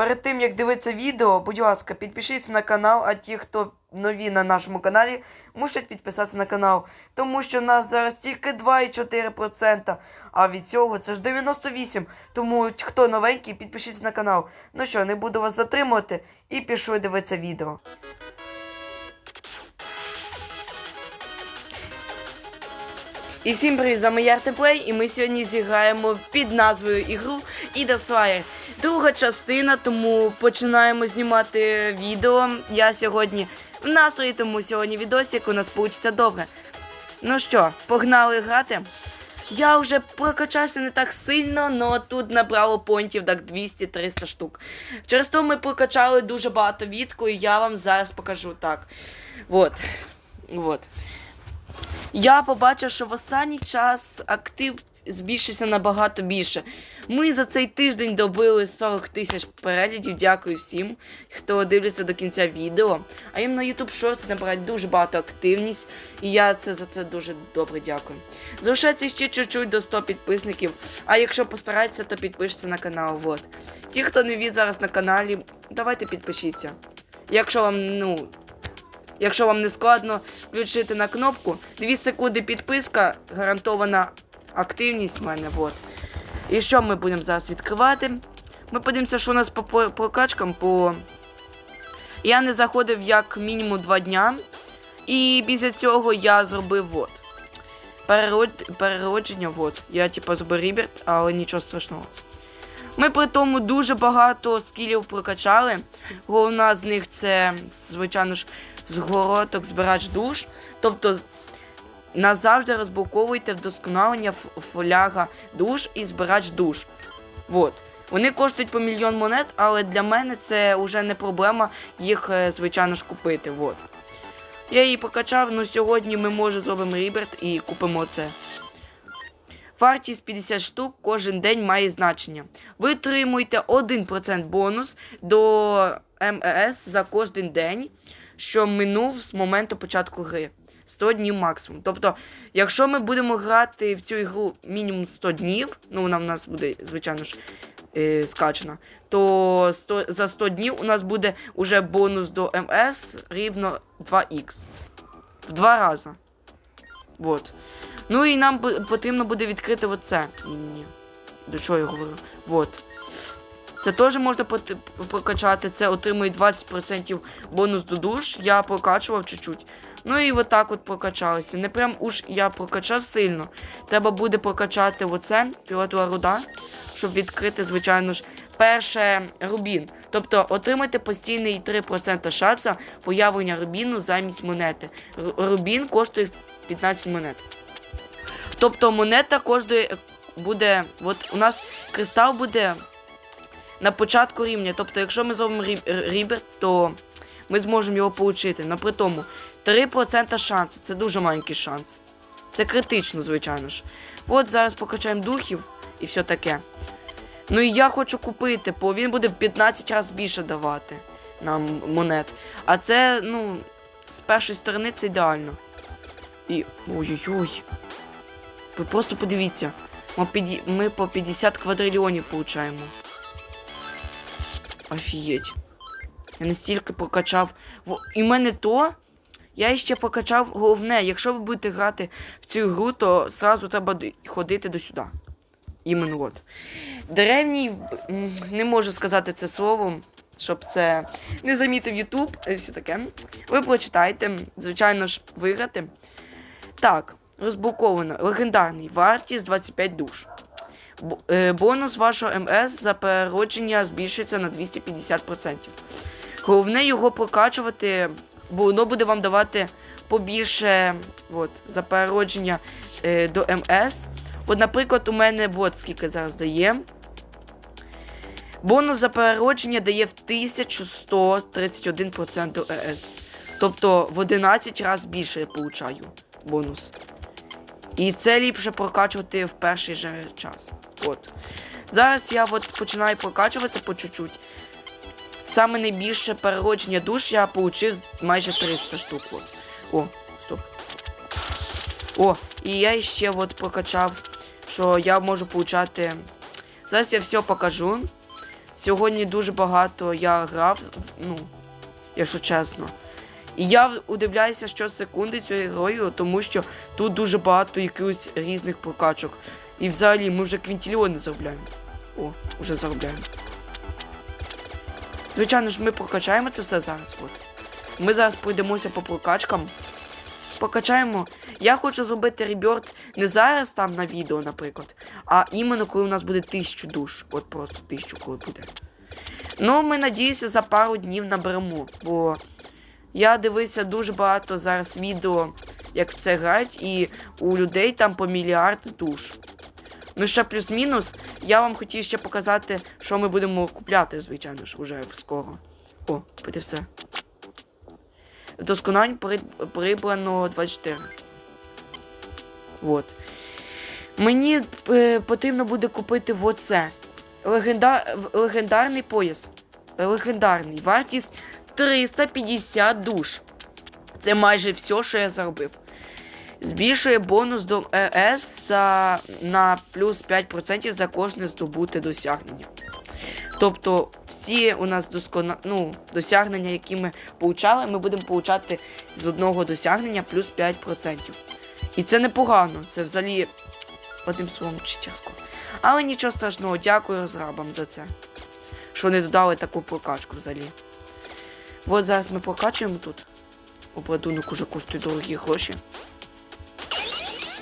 Перед тим як дивитися відео, будь ласка, підпишіться на канал, а ті, хто нові на нашому каналі, мусять підписатися на канал. Тому що в нас зараз тільки 2,4%, а від цього це ж 98%. Тому хто новенький, підпишіться на канал. Ну що, не буду вас затримувати і пішли дивитися відео. І всім привіт, з вами я Артеплей, і ми сьогодні зіграємо під назвою ігру Ida Slayer. Друга частина, тому починаємо знімати відео. Я сьогодні в настрої, тому сьогодні відосик у нас вийде добре. Ну що, погнали грати? Я вже прокачався не так сильно, але тут набрало понтів так 200-300 штук. Через то ми прокачали дуже багато відку, і я вам зараз покажу так. Вот. Вот. Я побачив, що в останній час актив збільшився набагато більше. Ми за цей тиждень добили 40 тисяч переглядів. Дякую всім, хто дивиться до кінця відео. А їм на YouTube Shorts набирають дуже багато активність, і я це за це дуже добре дякую. Залишається ще чуть-чуть до 100 підписників. А якщо постараєтеся, то підпишіться на канал. Вот. Ті, хто не від зараз на каналі, давайте підпишіться. Якщо вам, ну, Якщо вам не складно включити на кнопку, 2 секунди підписка, гарантована активність в мене. Вот. І що ми будемо зараз відкривати? Ми подивимося, що у нас по по- прокачкам. По... Я не заходив як мінімум 2 дня. І після цього я зробив вот. Перерод... Переродження, вот. Я типу зробив ріберт, але нічого страшного. Ми при тому дуже багато скілів прокачали. Головна з них це, звичайно ж, згороток збирач душ. Тобто назавжди розблоковуйте вдосконалення ф- фоляга душ і збирач душ. Вот. Вони коштують по мільйон монет, але для мене це вже не проблема їх, е, звичайно ж, купити. Вот. Я її покачав, ну сьогодні ми може зробимо ріберт і купимо це. Вартість 50 штук кожен день має значення. Ви отримуєте 1% бонус до МЕС за кожен день, що минув з моменту початку гри. 100 днів максимум. Тобто, якщо ми будемо грати в цю ігру мінімум 100 днів, ну вона в нас буде, звичайно ж, е, скачана, то 100, за 100 днів у нас буде уже бонус до МС рівно 2х. В два рази. Вот. Ну і нам потрібно буде відкрити оце. Ні. До чого я говорю? Вот. Це теж можна прокачати. Це отримує 20% бонус до душ. Я прокачував чуть-чуть. Ну і отак от прокачалося. Не прям уж я прокачав сильно. Треба буде прокачати оце, фіолетова руда, щоб відкрити, звичайно ж, перше рубін. Тобто отримайте постійний 3% шанса появлення рубіну замість монети. Рубін коштує 15 монет. Тобто монета коштує буде. От у нас кристал буде на початку рівня. Тобто, якщо ми зробимо рі- ріберт, то ми зможемо його отримати. Но при тому 3% шансу. Це дуже маленький шанс. Це критично, звичайно ж. От зараз покачаємо духів і все таке. Ну і я хочу купити, бо він буде 15 разів більше давати нам монет. А це, ну, з першої сторони це ідеально. І. Ой-ой-ой. Ви просто подивіться. Ми по 50 квадрильйонів получаємо. Офігеть. Я настільки прокачав. І в мене то. Я ще покачав головне, якщо ви будете грати в цю гру, то зразу треба ходити до сюди. Іменно от. Древній, не можу сказати це словом, щоб це не замітив Ютуб все таке. Ви прочитайте, звичайно ж, виграти. Так, розблоковано. Легендарний. Вартість 25 душ. Е, Бонус вашого МС за переродження збільшується на 250%. Головне його прокачувати, бо воно буде вам давати побільше от, за переродження е, до МС. От, наприклад, у мене от скільки зараз дає. Бонус за переродження дає в 1131% до ЕС. Тобто в 11 разів більше я получаю бонус. І це ліпше прокачувати в перший же час. От. Зараз я от починаю прокачуватися по чуть-чуть. Саме найбільше переродження душ я отримав майже 300 штук. О, стоп. О, і я ще от прокачав, що я можу получати. Зараз я все покажу. сьогодні дуже багато я грав, ну, якщо чесно. І я удивляюся щосекунди цією грою, тому що тут дуже багато якихось різних прокачок. І взагалі ми вже квінтільйони заробляємо. О, вже заробляємо. Звичайно ж, ми прокачаємо це все зараз. От. Ми зараз пройдемося по прокачкам. Покачаємо. Я хочу зробити реберт не зараз там на відео, наприклад, а іменно коли у нас буде тисячу душ. От просто тисячу, коли буде. Ну, ми надіюся, за пару днів наберемо, бо я дивився дуже багато зараз відео, як в це грають, і у людей там по мільярд душ. Ну, ще плюс-мінус, я вам хотів ще показати, що ми будемо купляти, звичайно ж, уже скоро. О, купити все. Досконань при- прибрано 24. Вот. Мені е, потрібно буде купити оце. Легенда... Легендарний пояс. Легендарний. Вартість 350 душ. Це майже все, що я заробив. Збільшує бонус до ЕС за... на плюс 5% за кожне здобуте досягнення. Тобто, всі у нас доскона... ну, досягнення, які ми получали, ми будемо получати з одного досягнення плюс 5%. І це непогано, це взагалі одним словом читерсько. Але нічого страшного, дякую розрабам за це. Що не додали таку прокачку взагалі. От зараз ми прокачуємо тут. Обладунок уже коштує дорогі гроші.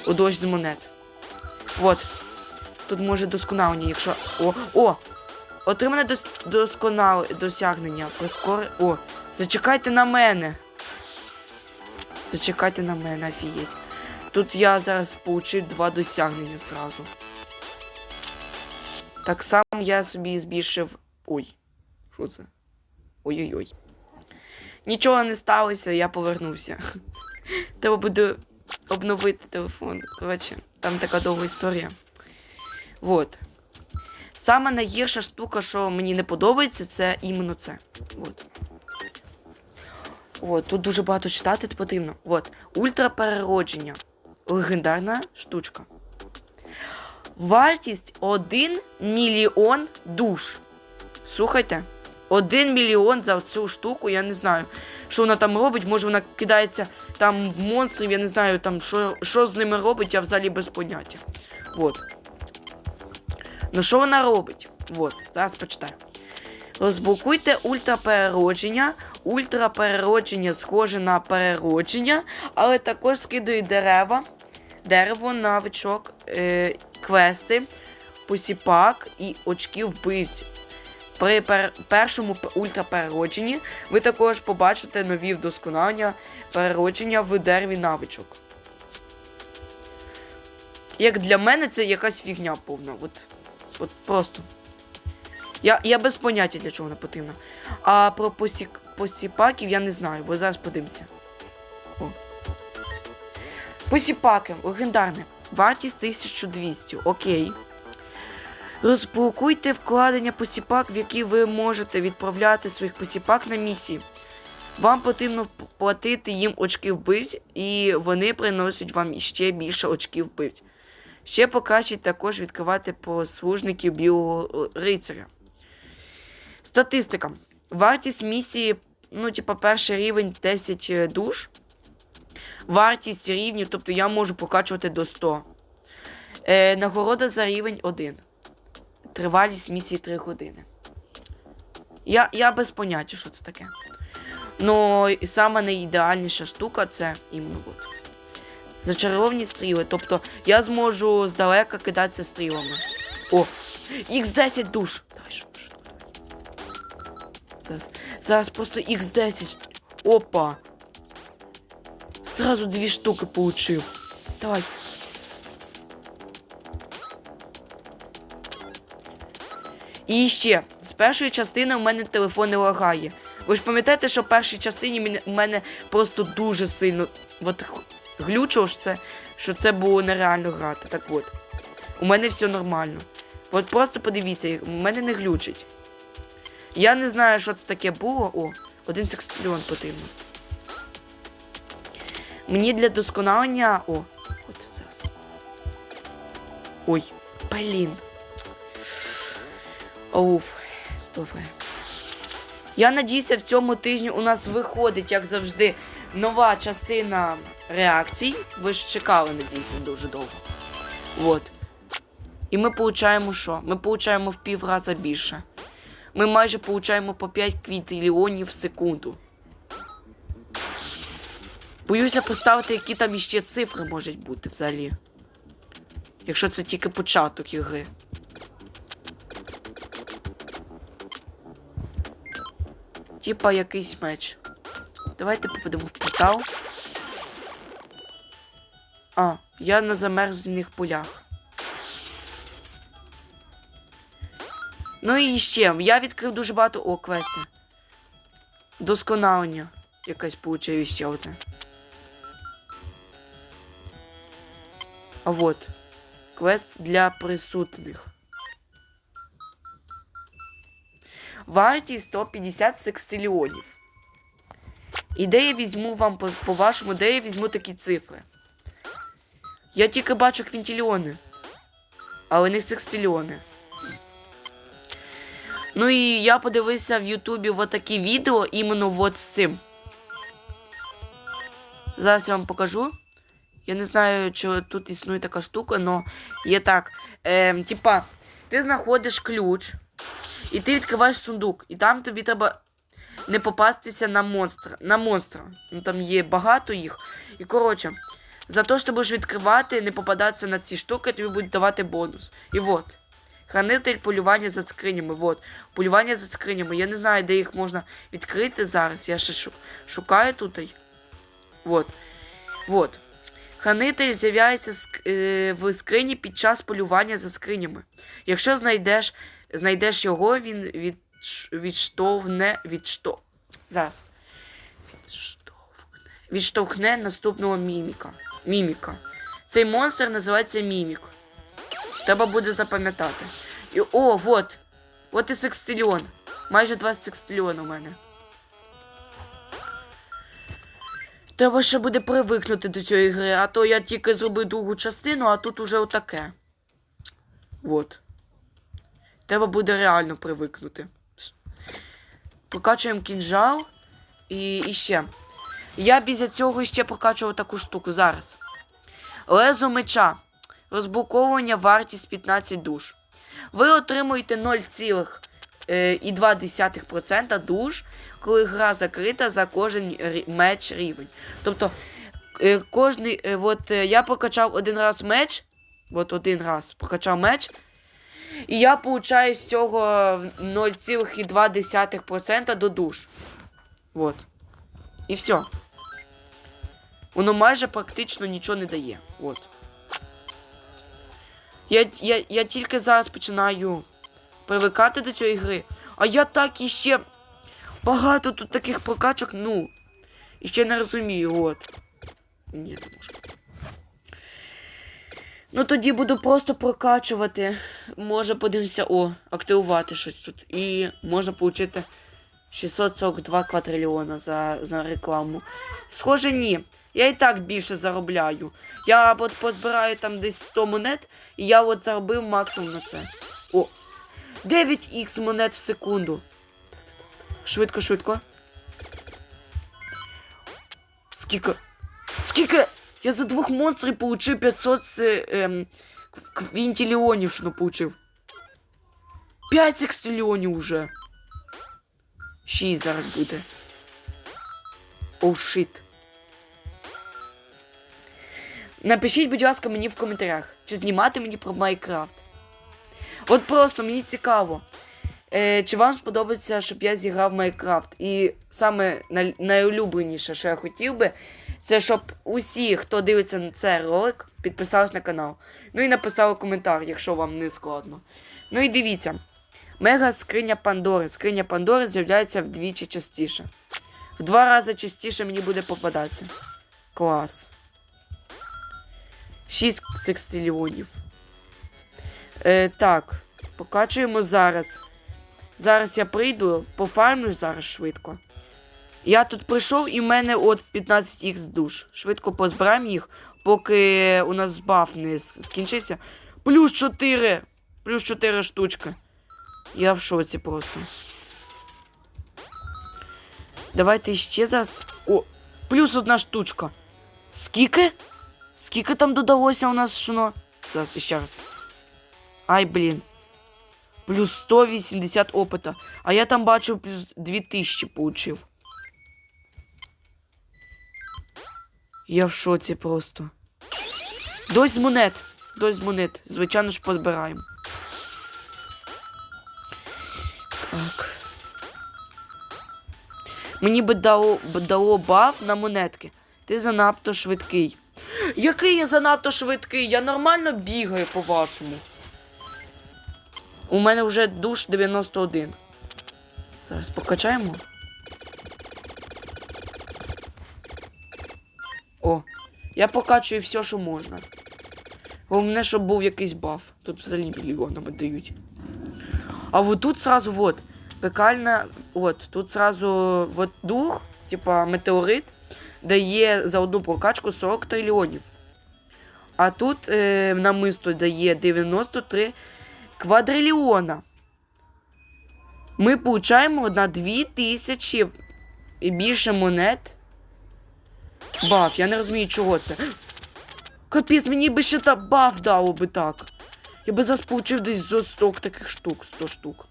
У дощ з монет. От. Тут може досконалення, якщо. О! О! Отримане дос... досконале досягнення. Прискори. О! Зачекайте на мене. Зачекайте на мене, офігеть. Тут я зараз получив два досягнення зразу. Так само я собі збільшив. Ой. Що це? Ой-ой-ой. Нічого не сталося, я повернувся. Треба буде обновити телефон. Коротше, там така довга історія. Вот. Саме найгірша штука, що мені не подобається, це іменно це. Вот. От, тут дуже багато читати потрібно. От. Ультрапереродження. Легендарна штучка. Вартість 1 мільйон душ. Слухайте. 1 мільйон за цю штуку, я не знаю, що вона там робить. Може вона кидається там в монстрів, я не знаю, там що, що з ними робить, я взагалі без поняття. Вот. Ну що вона робить? Вот, зараз почитаю. Розблокуйте ультрапереродження. Ультрапереродження схоже на переродження, але також скидує дерева, дерево, навичок, е, квести, посіпак і очки вбивців. При пер- першому ультрапереродженні ви також побачите нові вдосконалення переродження в дереві навичок. Як для мене це якась фігня повна. От, от просто. Я, я без поняття для чого вона потрібна. А про посік, посіпаків я не знаю, бо зараз подивимося. О. Посіпаки, легендарне. Вартість 1200. Окей. Розблокуйте вкладення посіпак, в які ви можете відправляти своїх посіпак на місії. Вам потрібно платити їм очки вбивць, і вони приносять вам ще більше очків вбивць. Ще покращить також відкривати послужників білого рицаря. Статистика. Вартість місії, ну, типа, перший рівень 10 е, душ. Вартість рівнів, тобто я можу покачувати до 100. Е, нагорода за рівень 1. Тривалість місії 3 години. Я, я без поняття, що це таке. Ну, саме найідеальніша штука це іменно от. Зачаровані стріли. Тобто я зможу здалека кидатися стрілами. О! Х10 душ! Давай швидко. Зараз. Зараз просто Х10. Опа! Сразу дві штуки получив. Давай. І ще, з першої частини у мене телефон не лагає. Ви ж пам'ятаєте, що в першій частині у мене просто дуже сильно от, глючило, що це, що це було нереально грати. Так от. У мене все нормально. От просто подивіться, у мене не глючить. Я не знаю, що це таке було. О, один секстильон потрібно. Мені для досконалення. О, от зараз. Ой, блін. Оуф. Добре. Я надіюся, в цьому тижні у нас виходить, як завжди, нова частина реакцій. Ви ж чекали, надіюся, дуже довго. От. І ми получаємо що? Ми получаємо в пів раза більше. Ми майже получаємо по 5 квінтиліонів в секунду. Боюся поставити, які там іще цифри можуть бути взагалі. Якщо це тільки початок ігри. Типа якийсь меч. Давайте попадемо в портал. А, я на замерзлих полях. Ну і ще, я відкрив дуже багато о, квести. Досконалення. Якась получаю ще одне. А вот. Квест для присутних. Вартість 150 секстиліонів. І де я візьму вам по- по-вашому, де я візьму такі цифри? Я тільки бачу квінтильйони. Але не секстильйони. Ну і я подивився в Ютубі от такі відео іменно от з цим. Зараз я вам покажу. Я не знаю, чи тут існує така штука, але є так. Е, типа, ти знаходиш ключ, і ти відкриваєш сундук, і там тобі треба не попастися на монстра. На монстра. Ну там є багато їх. І коротше, за те, що будеш відкривати, не попадатися на ці штуки, тобі будуть давати бонус. І от. Хранитель полювання за скринями. Вот. Полювання за скринями. Я не знаю, де їх можна відкрити зараз. Я ще шу- шукаю тут. Вот. Вот. Хранитель з'являється е, в скрині під час полювання за скринями. Якщо знайдеш, знайдеш його, він від, відштовхне. Відшто... Зараз. Відштовхне. Відштовхне наступного міміка. Міміка. Цей монстр називається мімік. Треба буде запам'ятати. І, о, вот. От і секстильйон. Майже 20 секстильйон у мене. Треба ще буде привикнути до цієї гри, а то я тільки зробив другу частину, а тут уже отаке. Вот. Треба буде реально привикнути. Прокачуємо кінжал. І, і ще. Я після цього ще прокачував таку штуку зараз. Лезо меча. Розблоковування вартість 15 душ. Ви отримуєте 0,2% душ, коли гра закрита за кожен меч рівень. Тобто, е, кожний. е, От е, я прокачав один раз меч. От один раз прокачав меч. І я получаю з цього 0,2% до душ. Вот. І все. Воно майже практично нічого не дає. От. Я, я, я тільки зараз починаю привикати до цієї гри. А я так іще багато тут таких прокачок, ну. І ще не розумію, от. Ні, не можу. Ну тоді буду просто прокачувати. Може подивимося, о, активувати щось тут. І можна отримати 642 квадрильйона за, за рекламу. Схоже, ні. Я і так більше заробляю. Я от позбираю там десь 100 монет, і я от заробив максимум на це. О! 9х монет в секунду. Швидко, швидко. Скільки? Скільки? Я за двох монстрів получив 500 ем, кв- квінтиліонів, що получив. 5 секстильйонів уже. 6 зараз буде. Оу, шит. Напишіть, будь ласка, мені в коментарях, чи знімати мені про Майнкрафт. От просто мені цікаво. Е, чи вам сподобається, щоб я зіграв в Майнкрафт? І саме най- найулюбленіше, що я хотів би, це щоб усі, хто дивиться на цей ролик, підписались на канал. Ну і написали коментар, якщо вам не складно. Ну і дивіться. Мега скриня Пандори. Скриня Пандори з'являється вдвічі частіше. В два рази частіше мені буде попадатися. Клас. 6 секстиліонів. Е, так, покачуємо зараз. Зараз я прийду, пофармлю зараз швидко. Я тут прийшов і в мене от 15х душ. Швидко позбираємо їх, поки у нас баф не скінчився. Плюс 4. Плюс 4 штучки. Я в шоці просто. Давайте ще зараз. О, плюс одна штучка. Скільки? Скільки там додалося у нас шно? Зараз ще раз. Ай, блін. Плюс 180 опита. А я там бачив плюс 2000 получив. Я в шоці просто. Дось з монет. Дось з монет. Звичайно ж позбираємо. Так. Мені би дало, б дало баф на монетки. Ти занадто швидкий. Який я занадто швидкий? Я нормально бігаю по-вашому. У мене вже душ 91. Зараз покачаємо. О, я покачую все, що можна. Головне, щоб був якийсь баф. Тут взагалі мільйонами дають. А вот тут сразу вот пекальна. От, тут сразу вот дух, типа метеорит, дає за одну прокачку 40 трильйонів. А тут е, намисто дає 93 квадрильйона. Ми получаємо на 2000 і більше монет. Баф, я не розумію, чого це. Капець, мені би ще та баф дало би так. Я би зараз получив десь зо 100 таких штук, 100 штук.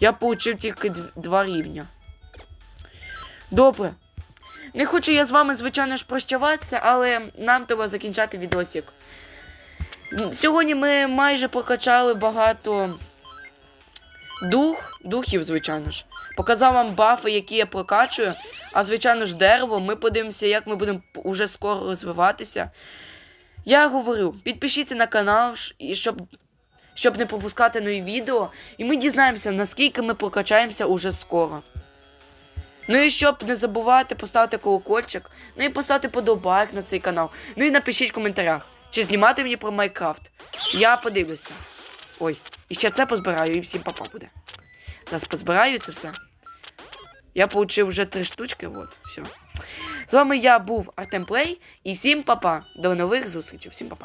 Я получив тільки дв- два рівня. Добре. Не хочу я з вами, звичайно ж, прощаватися, але нам треба закінчати відосик. Сьогодні ми майже прокачали багато дух, духів, звичайно ж. Показав вам бафи, які я прокачую. А звичайно ж, дерево. Ми подивимося, як ми будемо уже скоро розвиватися. Я говорю, підпишіться на канал, щоб, щоб не пропускати нові відео. І ми дізнаємося, наскільки ми прокачаємося уже скоро. Ну і щоб не забувати поставити колокольчик, ну і поставити подобайк на цей канал. Ну і напишіть в коментарях, чи знімати мені про Майнкрафт. Я подивлюся. Ой, і ще це позбираю, і всім папа буде. Зараз позбираю це все. Я получив вже три штучки, от, все. З вами я був Артем Плей, і всім папа. До нових зустрічей, всім папа.